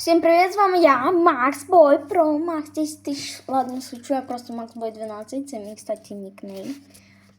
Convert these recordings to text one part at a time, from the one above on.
Всім привіт, з вами я, Макс Бой Про Макс 10 тисяч. Ладно, шучу, я просто Макс Бой 12. Це мій, кстати, нікнейм.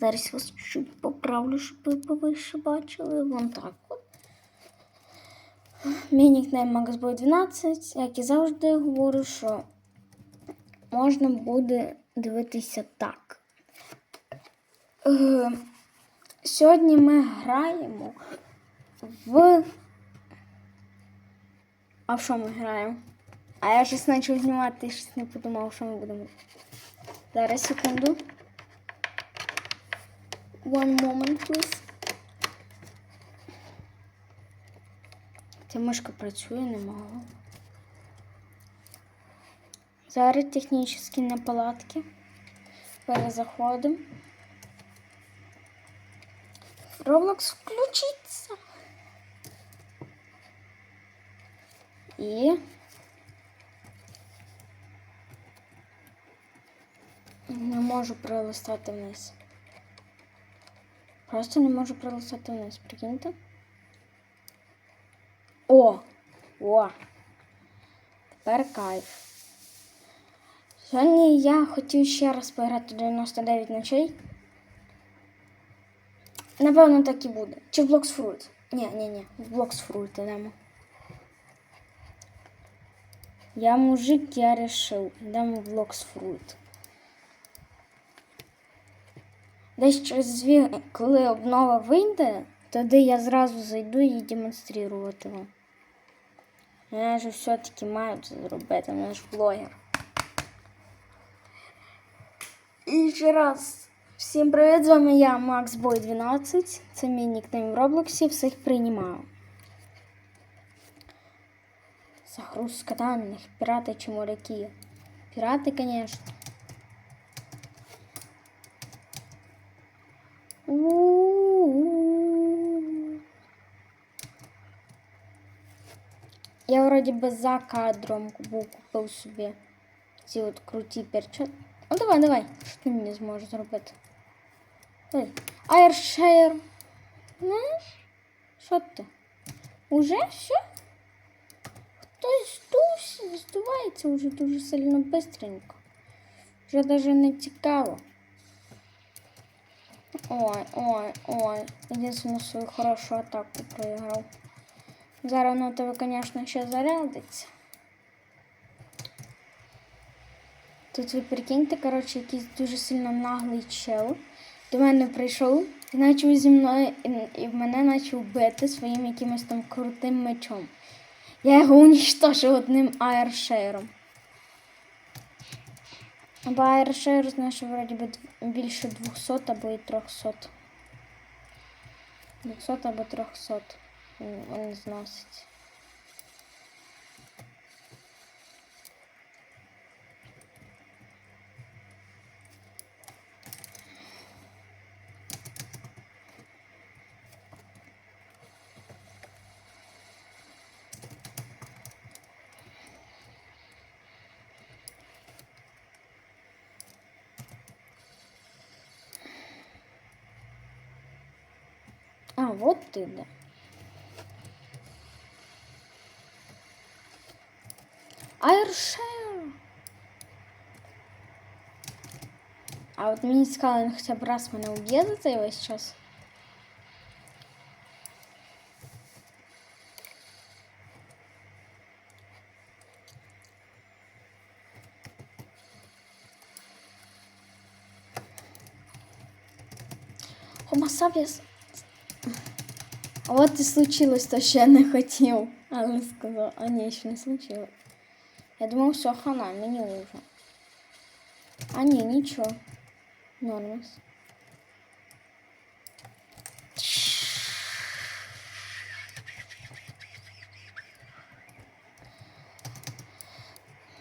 Зараз вас чуть поправлю, щоб ви повише бачили. Вон так от. Мій нікнейм Макс Бой 12. Як і завжди говорю, що можна буде дивитися так. Е, Сьогодні ми граємо в. А в що ми граємо? А я щось почав знімати і щось не подумав, що ми будемо. Зараз секунду. One moment, please. Ця мишка працює, не можу. Зараз технічні неполадки. Перезаходимо. Roblox включиться. І не можу пролистати вниз. Просто не можу пролистати вниз, прикиньте. О! О! Тепер кайф. Сьогодні я хотів ще раз пограти 99 ночей. Напевно, так і буде. Чи в Fruit? Ні, ні, ні, в Fruit йдемо. Я мужик, я решил. Йдемо в Fruit. Десь через дві, коли обнова вийде, тоді я зразу зайду і демонструвати вам. Я ж все-таки маю це зробити, я ж блогер. І ще раз. Всім привіт, з вами я, Макс Бой 12. Це мій нікнейм в Роблоксі, всіх приймаю. Загрузка даних, пираты чи моряки. Пираты, конечно. У-у-у. Я вроді би за кадром був купив собі ці от круті перчатки. Ну давай, давай, що ти мені зможеш зробити? Ой, Airshare. Знаєш? Що ти? Уже все? Тут здувається вже дуже сильно бистренько. Вже навіть не цікаво. Ой, ой, ой. Єдине свою хорошу атаку проіграв. Зараз воно тебе, звісно, ще зарядиться. Тут ви прикиньте, коротше, якийсь дуже сильно наглий чел. До мене прийшов і почав зі мною і мене почав бити своїм якимось там крутим мечом. Я його уничтожив одним аершером. Бо аершер, знаєш, вроді би більше 200 або і 300. 200 або 300. Він він зносить. А, вот ты, да. Айршер. А от мені цікаво, він хоча б раз мене уб'є за цей весь час. Homo sapiens. От і случилось то, я не хотів. Але сказав, а ні, ще не случилось. Я думав, все, хана, мені уже. А ні, нічого. Нормас.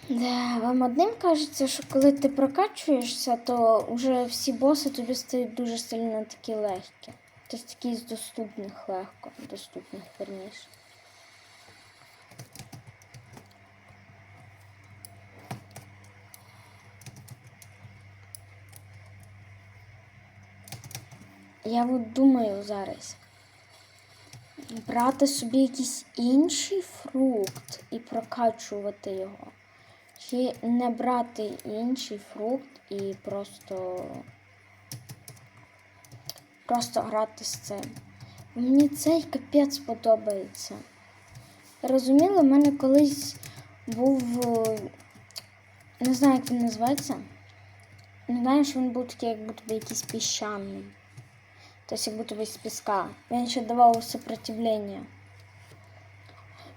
Да, вам одним кажеться, що коли ти прокачуєшся, то вже всі боси тобі стають дуже сильно такі легкі. Тобто такі з доступних легко, доступних верніше. Я от думаю зараз. брати собі якийсь інший фрукт і прокачувати його. Чи не брати інший фрукт і просто. Просто грати з цим. Мені цей капець подобається. Розуміли, в мене колись був. е, Не знаю, як він називається. Не знаю, що він був такий, як будто би якийсь піщаний. Тобто, як будто би з піска. Він ще давав сопротивлення.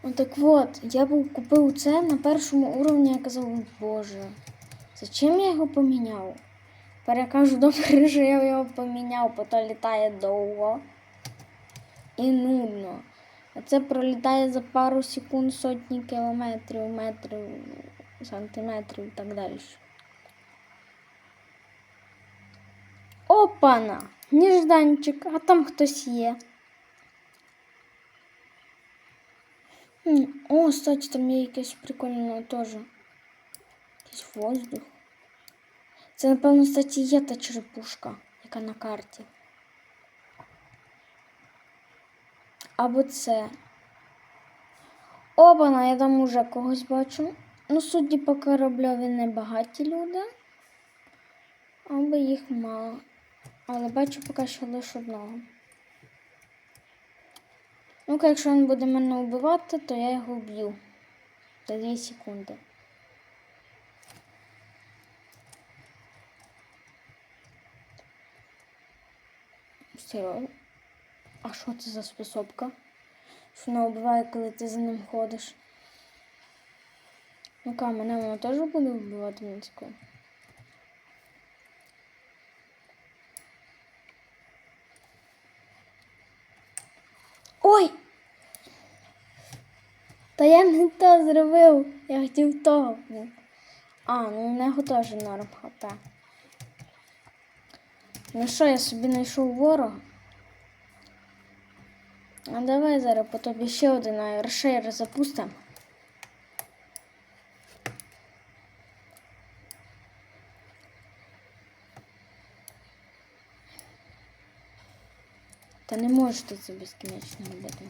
Ну так от, я був купив це на першому уровні, я казав, боже, зачем я його поміняв? Перекажу добре, що я його поміняв, бо то літає довго і нудно. А це пролітає за пару секунд сотні кілометрів, метрів, сантиметрів і так далі. Опана! Ніжданчик, а там хтось є. О, кстати, там є якесь прикольне теж. Якийсь воздух. Це, напевно, кстати, є та черепушка, яка на карті. Або це. Опана, я там уже когось бачу. Ну, судді по корабльові не багаті люди. Або їх мало. Але бачу поки що лише одного. Ну-ка, якщо він буде мене вбивати, то я його вб'ю. За 2 секунди. Серйозно? А що це за способка? Що вона вбиває, коли ти за ним ходиш? Ну-ка, мене вона теж буде вбивати цікаво. Ой! Та я не то зробив. Я хотів того. А, ну у нього теж норм хата. Ну що, я собі знайшов ворога? А давай зараз по тобі ще один аершейр запустимо. Та не можеш ти це безкінечно робити.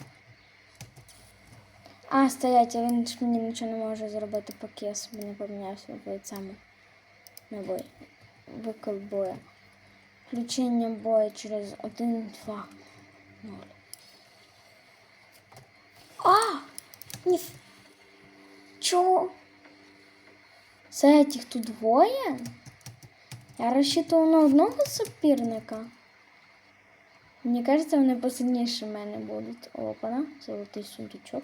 А, стоять, а він ж мені нічого не може зробити, поки я собі не помінявся бойцями. На бой. Виклик боя. Включення бою через 1, 2, 0. А! Ні. Чого? Це тих тут двоє? Я розчитував на одного суперника. Мені кажеться, вони посильніші мене будуть. Опана, золотий сундучок.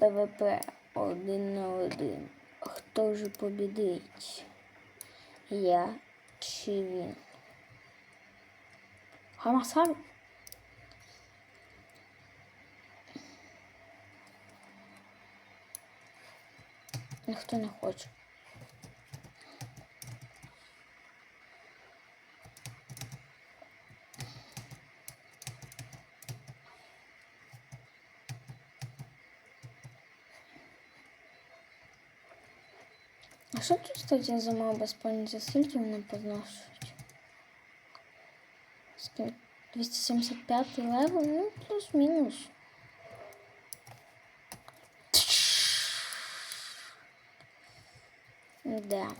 ПВП один на один. Хто ж побідить? Я чи він? Хамасан? Ніхто не хоче. А що тут, кстати, за мова без поняття? Скільки вони позношують? Скільки? 275 левел? Ну, плюс-мінус. Да.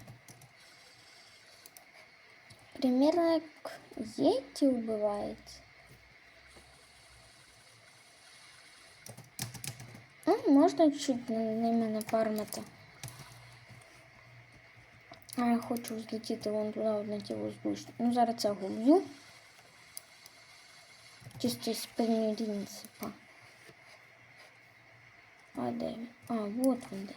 Примерно як Єті вбивають. Ну, можна чуть на ними нафармити. А я хочу злетіти вон туди от на ті воздушні. Ну, зараз це гублю. Чисто з принципа. А де він? А, вот він де.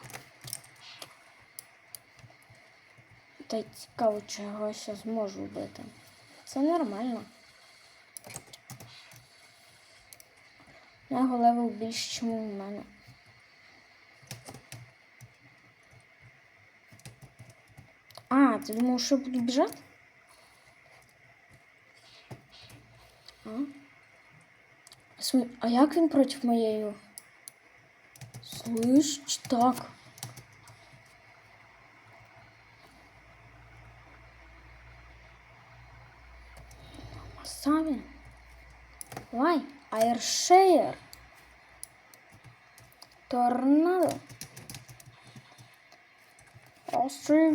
Та й цікаво, чи я ще зможу вбити. Це нормально. На його левел більше, ніж у мене. Ты думал, что я буду бежать. А? А як він против моей? Слышь, так. Сами. Вай, айршеєр. Торнадо. Острий.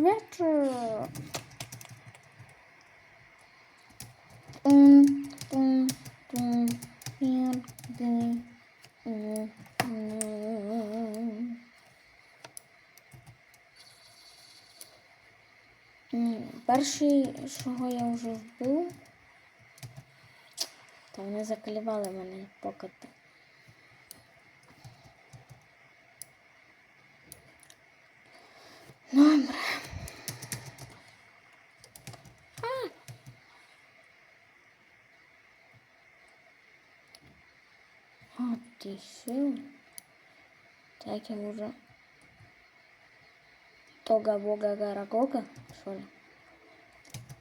М, Перший, чого я вже вбив, та вони заколібали мене покати. Добре. А. От ти що? Так я уже Тога Бога Гарагога, що ли?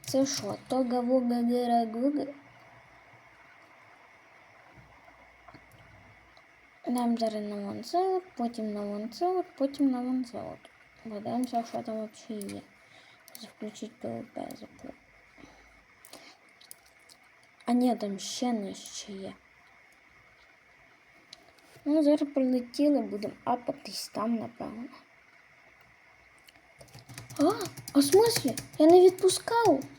Це що, Тога Бога Гарагога? Дам зараз на ванцеут, потім на ванцеут, потім на ванцеут. Подивимося, що там взагалі є. Включить ПВП запу. А ні, там ще нижче є. Ну, зараз прилетіли, будемо апатись там, напевно. А, а в смислі? Я не відпускав.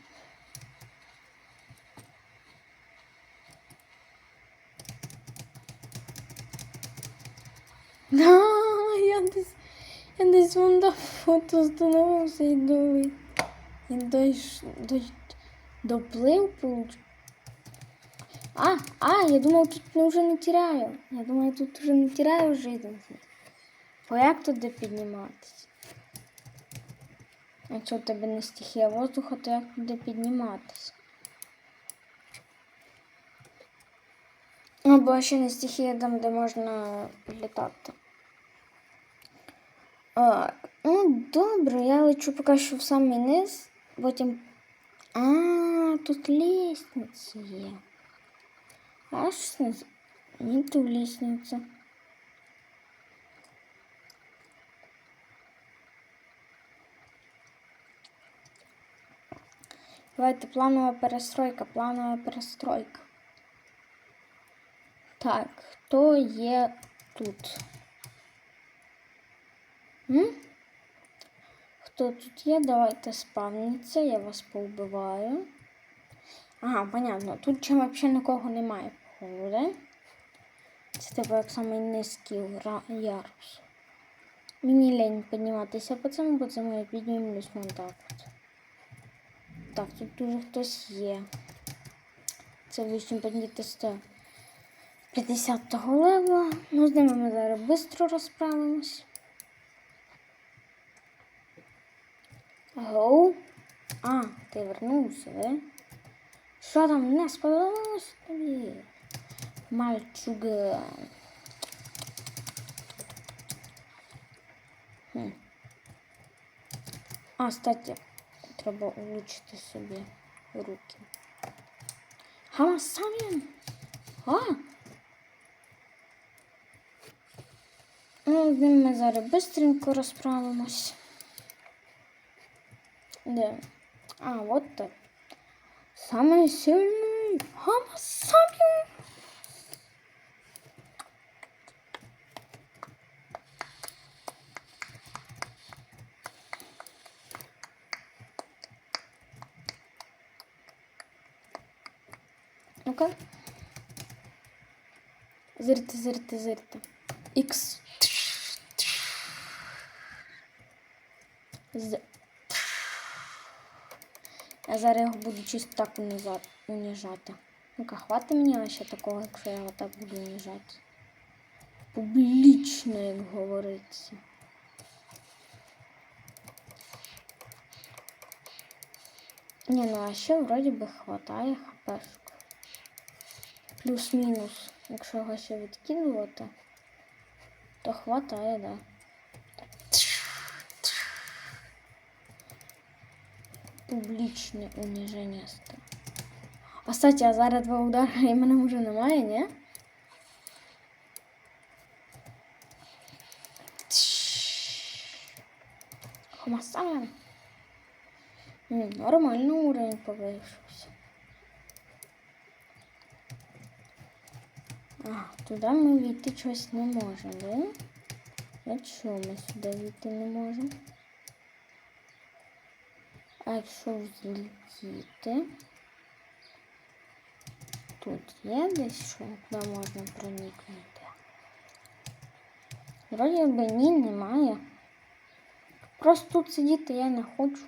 Да, я десь, я десь вон до фото становився і до, і дойш, до, доплив, получ. А, а, я думав, тут я вже не теряю. Я думаю, тут вже не теряю жительство. Бо як туди підніматися? Якщо в тебе не стихія воздуха, то як туди підніматися? Або ще не стихія там, де можна літати. А, ну, добре, я лечу поки що в самий низ, потім. А, тут лестниця є. А що це? Ні, ту лестниця. Давайте планова перестройка, планова перестройка. Так, хто є тут? Хто тут є? Давайте спавніться, я вас повбиваю. Ага, понятно. Тут чим взагалі нікого немає, походу. Це типу як самий низький ярус. Мені лень підніматися по цьому, по цьому я піднімлюсь вон так от. Так, тут дуже хтось є. Це вищим підняти 150 левела. Ну, з ними ми зараз швидко розправимось. Гоу. А, ти вернувся, да? Що там не сподобалось тобі? Мальчуга. Хм. А, кстати, треба улучшити собі руки. Хамасамін! А! Ну, з ним ми зараз быстренько розправимось. Де? А, вот так. Самый сильный Хамасамін! Ну-ка. Зирте, зирте, зирте. Ікс. З. Я зараз його буду чисто так униза- уніжати. Ну-ка, хватить мені ще такого, якщо я його так буду уніжати. Публічно, як говориться. Ні, ну а ще вроді би хватає хпшку. Плюс-мінус. Якщо його ще відкидувати, то хватає, да. Публічне уніження стало. А кстати, а зараз два удари і мене вже немає, ні? Хомасаян. Нормально уровень повишився. А, туди ми війти щось не можемо, да? А чого ми сюди війти не можемо? А якщо взлетіти? Тут є десь що, куди можна проникнути? Вроді би ні, немає. Просто тут сидіти я не хочу.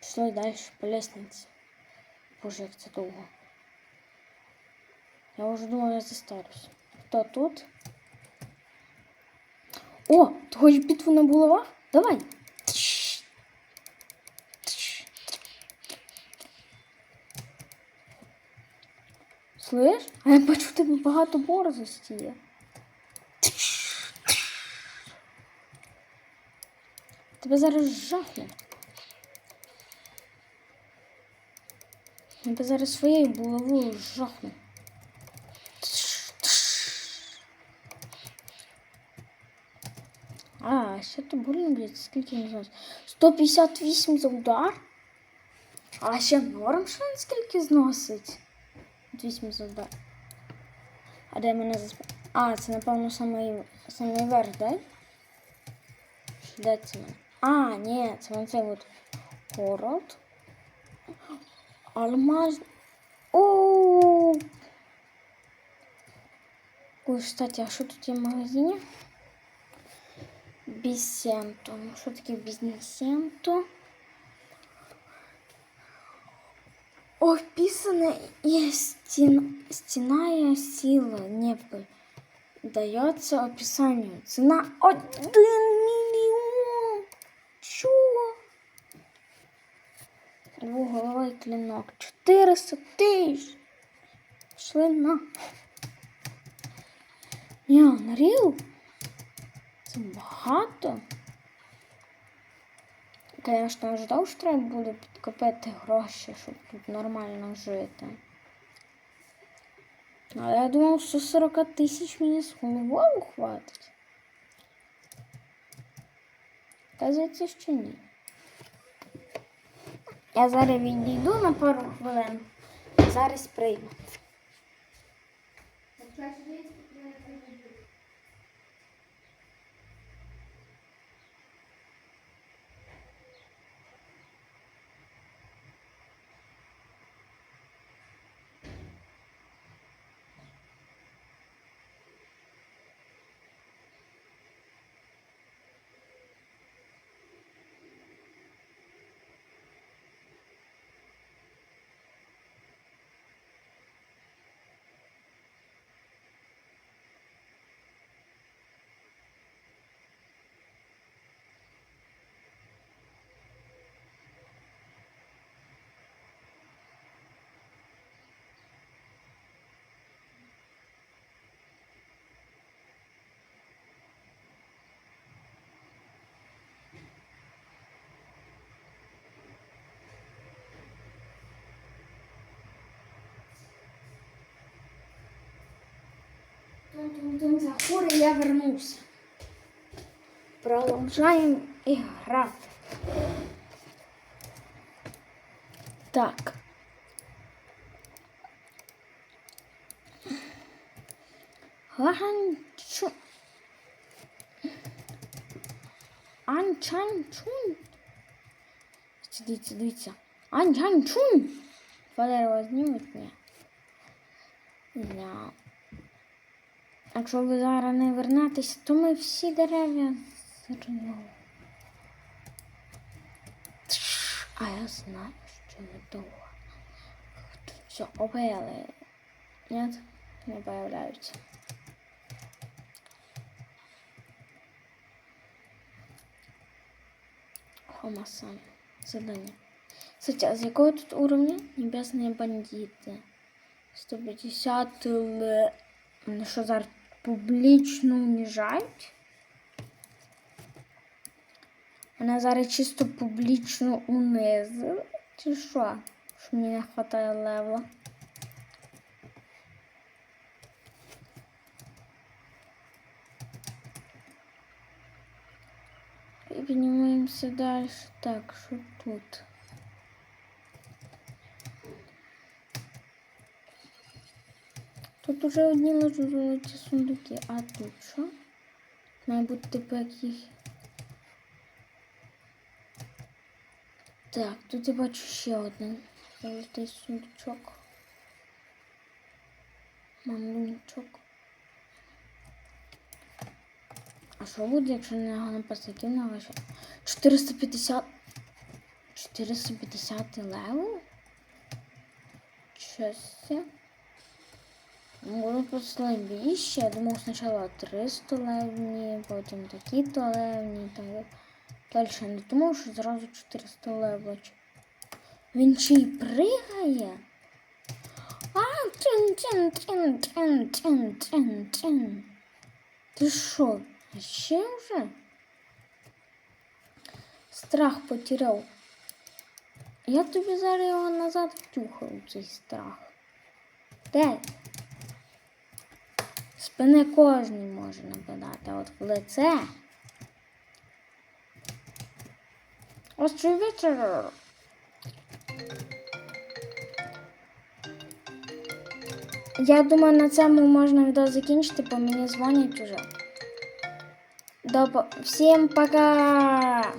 Пішли далі по лестниці. Боже, як це довго. Я вже думала, я застарюсь. Хто тут? О, ти хочеш битву на булавах? Давай. Слиш? А я бачу, тебе багато борзості є. Тебе зараз жахне. Тебе зараз своєю булавою жахну. А, ще то б'ється, скільки не знаю. 158 за удар. А ще норм, він скільки зносить. 8 за удар. А де мене засп... А, це напевно самий, самий верх, да? Де це мене? А, ні, це вон цей от город. Алмаз. О! Ой, кстати, а що тут є в магазині? Бісенто. Ну, що таке бізнесенто? О, вписано и стен, стена сила небо дается описанию. Цена один миллион. Чего? Двуголовий клинок. 400 тисяч. Пішли на. Ні, Unreal? Це багато. Звісно, ждав, що треба буде підкопити гроші, щоб тут нормально жити. Але я думав, що 40 тисяч мені з головою хватить. Казається, що ні. Я зараз відійду на пару хвилин. Зараз прийду. Тун-тун-тун, Захур, и я вернулся. Продолжаем играть. Так. Ганчу. Анчанчун. Дивіться, дивіться. Анчанчун. Два дерева знімуть мене. Ня. Якщо ви зараз не вернетеся, то ми всі дерев'я зруйнуємо. А я знаю, що не довго. Все обели. Ні, не появляються. Хомасан. Задание. Кстати, а с какого тут уровня? Небесные бандиты. 150 л... Ну, Що зараз публічно уніжають? Мене зараз чисто публічно унизили. Чи що? Що мені не вистачає левла? І піднімаємося далі. Так, що тут? Тут уже одні лежать золоті сундуки, а тут що? Має бути типу яких. Так, тут я бачу ще один золотий сундучок. Мамунчок. А що буде, якщо на нього написати на вище? 450. 450 левел? Щось. Можу послабіше. Я думав спочатку 300 левні, потім такі-то. Так. Далі не думав, що зразу 400 левочок. Він ще й пригає. А, чин, чин, чин, чин, чин, чин, чин. Ти що? Ще вже? Страх потеряв. Я тобі зараз його назад втюхав, цей страх. Де? Спини кожний може нападати, от в лице. Острий вечір. Я думаю, на цьому можна відео закінчити, бо мені дзвонять уже. Добо... Всім пока!